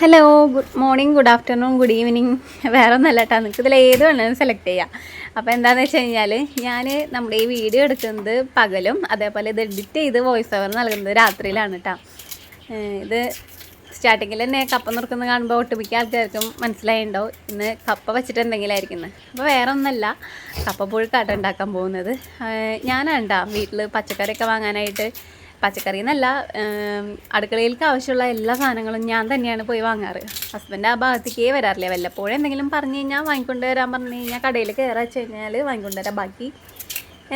Hello good morning good afternoon good evening വേറെ ഒന്നല്ല കേട്ടോ നിങ്ങൾക്ക് ഇതിൽ ഏത് വേണമെങ്കിലും സെലക്ട് ചെയ്യാം. അപ്പോൾ എന്താണെന്ന് വെച്ച് കഴിഞ്ഞാൽ ഞാൻ നമ്മുടെ ഈ വീഡിയോ എടുക്കുന്നത് പകലും അതേപോലെ ഇത് എഡിറ്റ് ചെയ്ത് വോയിസ് ഓവർ നൽകുന്നത് രാത്രിയിലാണ് കേട്ടോ ഇത് സ്റ്റാർട്ടിങ്ങിൽ തന്നെ കപ്പ നിർക്കുന്നത് കാണുമ്പോൾ ഒട്ടുമിക്ക ആൾക്കാർക്കും മനസ്സിലായിണ്ടാവും. ഇന്ന് കപ്പ വെച്ചിട്ട് എന്തെങ്കിലും ആയിരിക്കുന്നത് അപ്പോൾ വേറെ ഒന്നല്ല കപ്പ പുഴുക്കാട്ടം ഉണ്ടാക്കാൻ പോകുന്നത്. ഞാനാണ്ടാ വീട്ടിൽ പച്ചക്കറിയൊക്കെ വാങ്ങാനായിട്ട് പച്ചക്കറി എന്നല്ല അടുക്കളയിലേക്ക് ആവശ്യമുള്ള എല്ലാ സാധനങ്ങളും ഞാൻ തന്നെയാണ് പോയി വാങ്ങാറ്. ഹസ്ബൻഡ് ആ ഭാഗത്തേക്കേ വരാറില്ല. വല്ലപ്പോഴും എന്തെങ്കിലും പറഞ്ഞു കഴിഞ്ഞാൽ വാങ്ങിക്കൊണ്ട് വരാൻ പറഞ്ഞു കഴിഞ്ഞാൽ കടയിൽ കയറാ വെച്ച് കഴിഞ്ഞാൽ വാങ്ങിക്കൊണ്ട് വരാം. ബാക്കി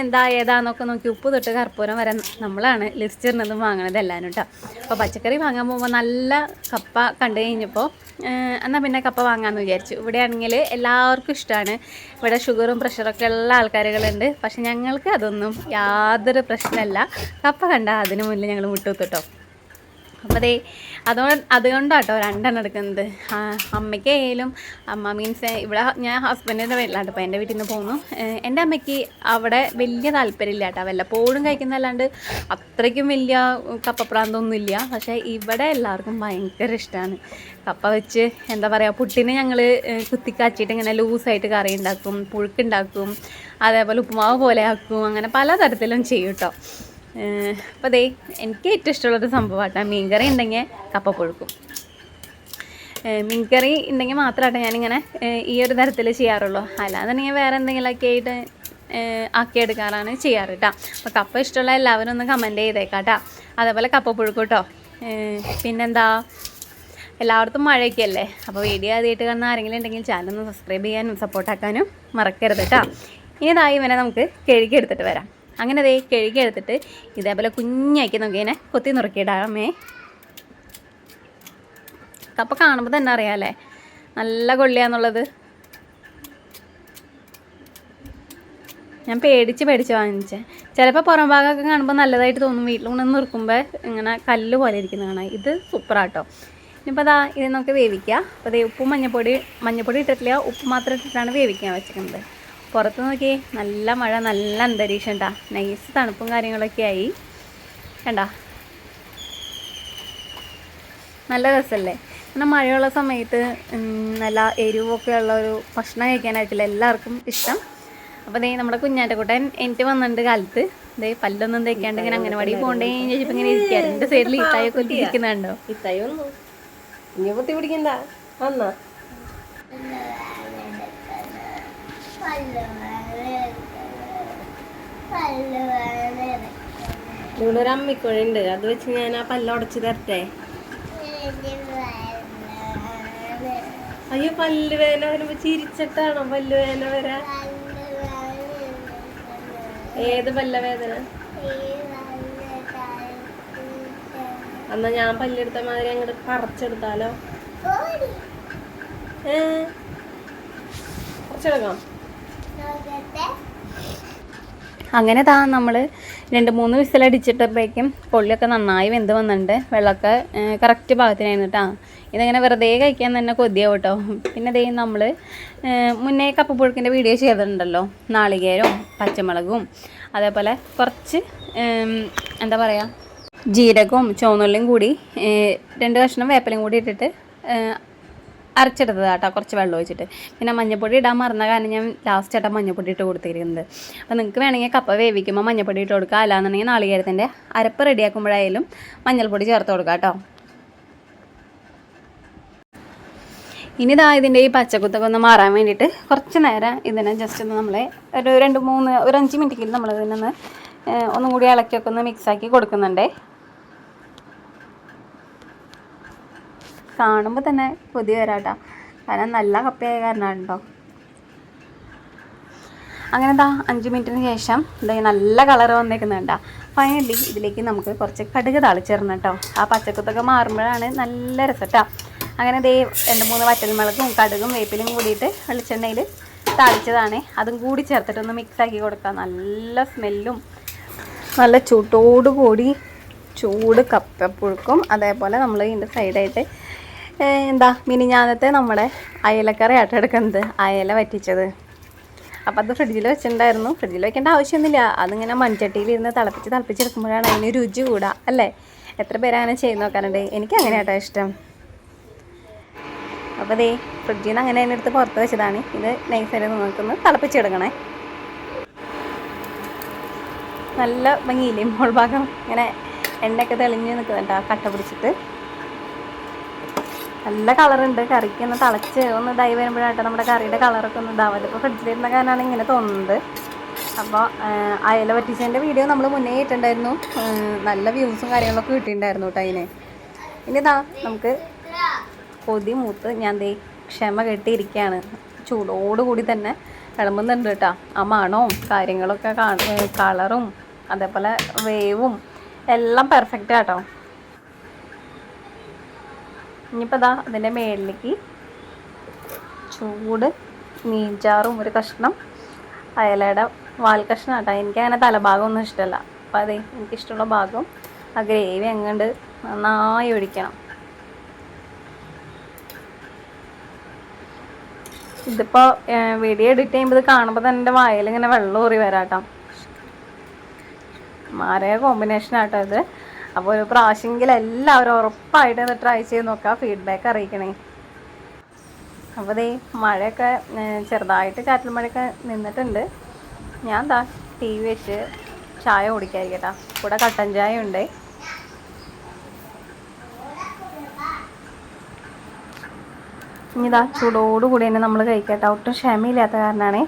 എന്താ ഏതാന്നൊക്കെ നോക്കി ഉപ്പ് തൊട്ട് കർപ്പൂരം വരെ നമ്മളാണ് ലിസ്റ്റ് ഇടുന്നതും വാങ്ങണത് എല്ലാവരും കേട്ടോ അപ്പോൾ പച്ചക്കറി വാങ്ങാൻ പോകുമ്പോൾ നല്ല കപ്പ കണ്ടു കഴിഞ്ഞപ്പോൾ എന്നാൽ പിന്നെ കപ്പ വാങ്ങാമെന്ന് വിചാരിച്ചു. ഇവിടെ ആണെങ്കിൽ എല്ലാവർക്കും ഇഷ്ടമാണ് ഇവിടെ ഷുഗറും പ്രഷറൊക്കെ ഉള്ള ആൾക്കാരുകളുണ്ട്. പക്ഷെ ഞങ്ങൾക്ക് അതൊന്നും യാതൊരു പ്രശ്നമല്ല കപ്പ കണ്ടാൽ അതിനു മുന്നിൽ ഞങ്ങൾ മുട്ടുകുത്തിട്ടോ അപ്പോൾ അതേ അതുകൊണ്ട് അതുകൊണ്ടാട്ടോ രണ്ടെണ്ണം എടുക്കുന്നത്. അമ്മയ്ക്ക് ആയാലും അമ്മ മീൻസ് ഇവിടെ ഞാൻ ഹസ്ബൻഡിന്റെ വീട്ടിലാണ് അപ്പോൾ എന്റെ വീട്ടിൽ നിന്ന് പോകുന്നു എന്റെ അമ്മയ്ക്ക് അവിടെ വലിയ താല്പര്യമില്ല കേട്ടോ വല്ലപ്പോഴും കഴിക്കുന്നതല്ലാണ്ട് അത്രയ്ക്കും വലിയ കപ്പപ്രാന്തൊന്നും ഇല്ല പക്ഷേ ഇവിടെ എല്ലാവർക്കും ഭയങ്കര ഇഷ്ടമാണ് കപ്പ വെച്ച് എന്താ പറയുക പുട്ടിനെ ഞങ്ങൾ കുത്തിക്കാച്ചിട്ട് ഇങ്ങനെ ലൂസായിട്ട് കറി ഉണ്ടാക്കും പുഴുക്കുണ്ടാക്കും അതേപോലെ ഉപ്പുമാവ് പോലെ ആക്കും അങ്ങനെ പലതരത്തിലും ചെയ്യും കേട്ടോ അപ്പോൾ ദേ എനിക്ക് ഏറ്റവും ഇഷ്ടമുള്ളൊരു സംഭവമാട്ടോ. മീൻകറി ഉണ്ടെങ്കിൽ കപ്പ പുഴുക്കും. മീൻകറി ഉണ്ടെങ്കിൽ മാത്രമാട്ടെ ഞാനിങ്ങനെ ഈ ഒരു തരത്തിൽ ചെയ്യാറുള്ളൂ. അല്ലാന്നുണ്ടെങ്കിൽ വേറെ എന്തെങ്കിലുമൊക്കെ ആയിട്ട് ആക്കിയെടുക്കാറാണ് ചെയ്യാറ് കേട്ടോ അപ്പോൾ കപ്പ ഇഷ്ടമുള്ള എല്ലാവരും ഒന്ന് കമന്റ് ചെയ്തേക്കാം കേട്ടോ അതേപോലെ കപ്പ പുഴുക്കും കേട്ടോ പിന്നെന്താ? എല്ലായിടത്തും മഴയൊക്കെയല്ലേ? അപ്പോൾ വീഡിയോ ആദ്യമായിട്ട് കാണുന്ന ആരെങ്കിലും ഉണ്ടെങ്കിൽ ചാനൽ ഒന്ന് സബ്സ്ക്രൈബ് ചെയ്യാനും സപ്പോർട്ടാക്കാനും മറക്കരുത് കേട്ടോ ഇനി ഇതായി ഇവനെ നമുക്ക് കഴുകിയെടുത്തിട്ട് വരാം. അങ്ങനെ അതേ കഴുകിയെടുത്തിട്ട് ഇതേപോലെ കുഞ്ഞാക്കി നമുക്ക് ഇങ്ങനെ കൊത്തി നുറുക്കിയിടാമേ കപ്പ കാണുമ്പോൾ തന്നെ അറിയാമല്ലേ നല്ല കൊള്ളിയാന്നുള്ളത്. ഞാൻ പേടിച്ച് പേടിച്ച് വാങ്ങിച്ചേ. ചിലപ്പോൾ പുറം ഭാഗമൊക്കെ കാണുമ്പോൾ നല്ലതായിട്ട് തോന്നും. വീട്ടിൽ കൊണ്ട് ഇങ്ങനെ കല്ല് പോലെ ഇരിക്കുന്ന കാണാം. ഇത് സൂപ്പറാട്ടോ ഇനിയിപ്പോൾ അതാ ഇത് നമുക്ക് വേവിക്കുക അപ്പോൾ അതേ ഉപ്പും മഞ്ഞപ്പൊടി മഞ്ഞപ്പൊടി ഇട്ടിട്ടില്ല. ഉപ്പ് മാത്രം ഇട്ടിട്ടാണ് വേവിക്കാൻ വെച്ചിരിക്കുന്നത്. പുറത്ത് നോക്കിയേ നല്ല മഴ നല്ല അന്തരീക്ഷം ഉണ്ടാ നൈസ് തണുപ്പും കാര്യങ്ങളൊക്കെ ആയി. കണ്ടാ? നല്ല രസമല്ലേ പിന്നെ മഴയുള്ള സമയത്ത് നല്ല എരിവൊക്കെ ഉള്ള ഒരു ഭക്ഷണം കഴിക്കാനായിട്ടില്ല എല്ലാവർക്കും ഇഷ്ടം. അപ്പോൾ ദേ നമ്മുടെ കുഞ്ഞാറ്റക്കുട്ടൻ എനിക്ക് വന്നിട്ടുണ്ട് കാലത്ത്. ദേ പല്ലൊന്നും തേക്കാണ്ട് ഇങ്ങനെ അംഗനവാടി പോകണ്ടേ ചോദിച്ചപ്പോൾ ഇങ്ങനെ ഇരിക്കാറ് എന്റെ സൈഡിൽ ഇത്തായൊക്കെ ഒത്തി ഇരിക്കുന്നുണ്ടോ? ഇത്തായൊന്നു ഇനി പൊത്തി പിടിക്കണ്ട. വന്നാ. ഇവിടെ ഒരു അത് വെച്ച് ഞാൻ ആ പല്ല് ഉടച്ചു തരട്ടെ? അയ്യോ പല്ല് വേദന വരുമ്പോ ചിരിച്ചിട്ടാണോ പല്ല് വേദന വരാ? ഏത് പല്ല വേദന? എന്നാ ഞാൻ പല്ലെടുത്ത മാതിരി അങ്ങോട്ട് പറിച്ചെടുത്താലോ? ഏ? പറിച്ചെടുക്കാം അങ്ങനെ താ നമ്മൾ രണ്ട് മൂന്ന് വിസിലടിച്ചിട്ടപ്പോഴേക്കും പൊള്ളിയൊക്കെ നന്നായി വെന്ത് വന്നിട്ടുണ്ട്. വെള്ളമൊക്കെ കറക്റ്റ് പാകത്തിനായിരുന്നു ഇതിങ്ങനെ വെറുതെ കഴിക്കാൻ തന്നെ കൊതിയാവും കേട്ടോ പിന്നെ ദേ നമ്മൾ മുന്നേ കപ്പപ്പുഴുക്കിന്റെ വീഡിയോ ചെയ്തിട്ടുണ്ടല്ലോ. നാളികേരവും പച്ചമുളകും അതേപോലെ കുറച്ച് എന്താ പറയുക ജീരകവും ചുവന്നുള്ളിയും കൂടി രണ്ട് കഷ്ണം വേപ്പലയും കൂടി ഇട്ടിട്ട് അരച്ചെടുത്തത് കേട്ടോ കുറച്ച് വെള്ളം ഒഴിച്ചിട്ട്. പിന്നെ മഞ്ഞപ്പൊടി ഇടാൻ മറന്ന കാരണം ഞാൻ ലാസ്റ്റ് ആയിട്ടാണ് മഞ്ഞപ്പൊടി ഇട്ട് കൊടുത്തിരിക്കുന്നത്. അപ്പോൾ നിങ്ങൾക്ക് വേണമെങ്കിൽ കപ്പ വേവിക്കുമ്പോൾ മഞ്ഞപ്പൊടി ഇട്ട് കൊടുക്കുക അല്ലാന്നുണ്ടെങ്കിൽ നാളികേരത്തിന്റെ അരപ്പ് റെഡിയാക്കുമ്പോഴായാലും മഞ്ഞൾപ്പൊടി ചേർത്ത് കൊടുക്കുക കേട്ടോ. ഇനി ഇതാ ഇതിന്റെ ഈ പച്ചക്കുത്തൊക്കെ ഒന്ന് മാറാൻ വേണ്ടിയിട്ട് കുറച്ച് നേരം ഇതിനെ ജസ്റ്റ് ഒന്ന് നമ്മളെ ഒരു രണ്ട് മൂന്ന് ഒരു അഞ്ച് മിനിറ്റെങ്കിലും നമ്മൾ ഇതിനൊന്ന് ഒന്നും കൂടി ഇളക്കിയൊക്കെ ഒന്ന് മിക്സാക്കി കൊടുക്കുന്നുണ്ടേ. കാണുമ്പോൾ തന്നെ കൊതി വരാട്ടോ. കാരണം നല്ല കപ്പയായ കാരണമാണ് കേട്ടോ അങ്ങനെ എന്താ അഞ്ച് മിനിറ്റിന് ശേഷം എന്താ നല്ല കളർ വന്നേക്കുന്നുണ്ടാ. ഫൈനലി ഇതിലേക്ക് നമുക്ക് കുറച്ച് കടുക് താളിച്ചിരണം കേട്ടോ ആ പച്ചക്കുത്തൊക്കെ മാറുമ്പോഴാണ് നല്ല രസട്ടാ. അങ്ങനെ ദേ രണ്ട് മൂന്ന് വറ്റൽമുളകും കടുകും വേപ്പിലും കൂടിയിട്ട് വെളിച്ചെണ്ണയിൽ താളിച്ചതാണ്. അതും കൂടി ചേർത്തിട്ടൊന്ന് മിക്സ് ആക്കി കൊടുക്കാം. നല്ല സ്മെല്ലും നല്ല ചൂട്ടോടുകൂടി ചൂട് കപ്പപ്പുഴുക്കും. അതേപോലെ നമ്മൾ ഇതിന്റെ സൈഡായിട്ട് എന്താ മിനിഞ്ഞാന്നത്തെ നമ്മുടെ അയലക്കറി ആയിട്ട് എടുക്കുന്നത്. അയല വറ്റിച്ചത്. അപ്പം അത് ഫ്രിഡ്ജിൽ വെച്ചിട്ടുണ്ടായിരുന്നു. ഫ്രിഡ്ജിൽ വെക്കേണ്ട ആവശ്യമൊന്നുമില്ല. അതിങ്ങനെ മൺചട്ടിയിൽ ഇരുന്ന് തിളപ്പിച്ച് തിളപ്പിച്ചെടുക്കുമ്പോഴാണ് അതിന് രുചി കൂടുക അല്ലേ? എത്ര പേര് ചെയ്ത് നോക്കാറുണ്ട് എനിക്ക് അങ്ങനെ ഇഷ്ടം. അപ്പോൾ ദേ ഫ്രിഡ്ജിൽ നിന്ന് അങ്ങനെ തന്നെ എടുത്ത് പുറത്ത് വെച്ചതാണ്. ഇത് നൈസായിട്ട് നിങ്ങൾക്കൊന്ന് തിളപ്പിച്ചെടുക്കണേ. നല്ല ഭംഗിയില്ലേ? മോൾ ഭാഗം ഇങ്ങനെ എണ്ണയൊക്കെ തെളിഞ്ഞ് നിൽക്കുന്നുണ്ട് കട്ട പിടിച്ചിട്ട്. നല്ല കളറുണ്ട്. കറിക്ക് ഒന്ന് തിളച്ച് ഒന്ന് ഇതായി വരുമ്പോഴായിട്ട് നമ്മുടെ കറിയുടെ കളറൊക്കെ ഒന്ന് ഇതാവല്ലോ ഇപ്പോൾ ഫ്രിഡ്ജിലിരുന്ന കാരണമാണ് ഇങ്ങനെ തോന്നുന്നത്. അപ്പോൾ അയല പറ്റിച്ചതിന്റെ വീഡിയോ നമ്മൾ മുന്നേ ഇട്ടിട്ടുണ്ടായിരുന്നു. നല്ല വ്യൂസും കാര്യങ്ങളൊക്കെ കിട്ടിയിട്ടുണ്ടായിരുന്നു കേട്ടോ അതിന് ഇനി ഇതാ നമുക്ക് കൊതി മൂത്ത് ഞാൻ ദേ ക്ഷമ കെട്ടിയിരിക്കുകയാണ് ചൂടോടുകൂടി തന്നെ വിളമ്പുന്നുണ്ട് കേട്ടോ ആ മണവും കാര്യങ്ങളൊക്കെ കളറും അതേപോലെ വേവും എല്ലാം പെർഫെക്റ്റ് ആട്ടോ ഇനിയിപ്പോൾ ഇതാ അതിന്റെ മേളിലേക്ക് ചൂട് മീൻചാറും ഒരു കഷ്ണം അയലയുടെ വാൽ കഷ്ണം കേട്ടോ എനിക്ക് അങ്ങനെ തലഭാഗമൊന്നും ഇഷ്ടമല്ല. അപ്പോൾ അതെ എനിക്കിഷ്ടമുള്ള ഭാഗം ആ ഗ്രേവി അങ്ങോട്ട് നന്നായി ഒഴിക്കണം. ഇതിപ്പോൾ വീഡിയോ എഡിറ്റ് ചെയ്യുമ്പോൾ ഇത് കാണുമ്പോൾ തന്നെ എന്റെ വായിൽ ഇങ്ങനെ വെള്ളം ഊറി വരാട്ടോ. മാരക കോമ്പിനേഷൻ ആട്ടോ ഇത്. അപ്പോൾ ഒരു പ്രാവശ്യമെങ്കിലും എല്ലാവരും ഉറപ്പായിട്ട് ഇത് ട്രൈ ചെയ്ത് നോക്കുക ഫീഡ്ബാക്ക് അറിയിക്കണേ. അപ്പോൾ ദേ മഴയൊക്കെ ചെറുതായിട്ട് ചാറ്റൽ മഴയൊക്കെ നിന്നിട്ടുണ്ട്. ഞാൻ എന്താ ടി വി വെച്ച് ചായ കുടിക്കാതിരിക്കട്ടാ കൂടെ കട്ടൻ ചായ ഉണ്ട്. ഇനി ഇതാ ചൂടോടുകൂടി തന്നെ നമ്മൾ കഴിക്കട്ടെ ഒട്ടും ക്ഷമയില്ലാത്ത കാരണമാണേ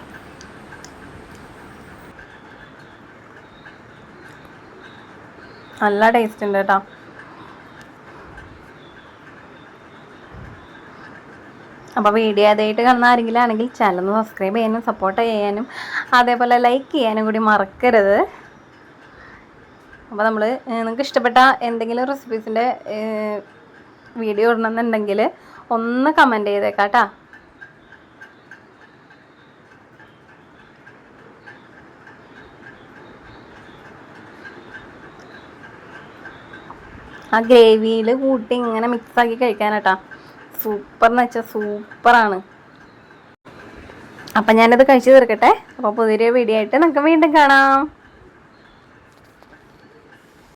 നല്ല ടേസ്റ്റ് ഉണ്ട് കേട്ടോ. അപ്പോൾ വീഡിയോ അതായിട്ട് കാണുന്ന ആരെങ്കിലും ആണെങ്കിൽ ചാനൽ സബ്സ്ക്രൈബ് ചെയ്യാനും സപ്പോർട്ട് ചെയ്യാനും അതേപോലെ ലൈക്ക് ചെയ്യാനും കൂടി മറക്കരുത്. അപ്പോൾ നമ്മൾ നിങ്ങൾക്ക് ഇഷ്ടപ്പെട്ട എന്തെങ്കിലും റെസിപ്പീസിന്റെ വീഡിയോ ഇടണമെന്നുണ്ടെങ്കിൽ ഒന്ന് കമന്റ് ചെയ്തേക്കാം കേട്ടോ ആ ഗ്രേവിയിൽ കൂട്ടി ഇങ്ങനെ മിക്സാക്കി കഴിക്കാനാട്ടാ. സൂപ്പർ എന്ന് വെച്ചാൽ സൂപ്പറാണ് അപ്പം ഞാനത് കഴിച്ചു തീർക്കട്ടെ. അപ്പോൾ പുതിയൊരു വീഡിയോ ആയിട്ട് നമുക്ക് വീണ്ടും കാണാം.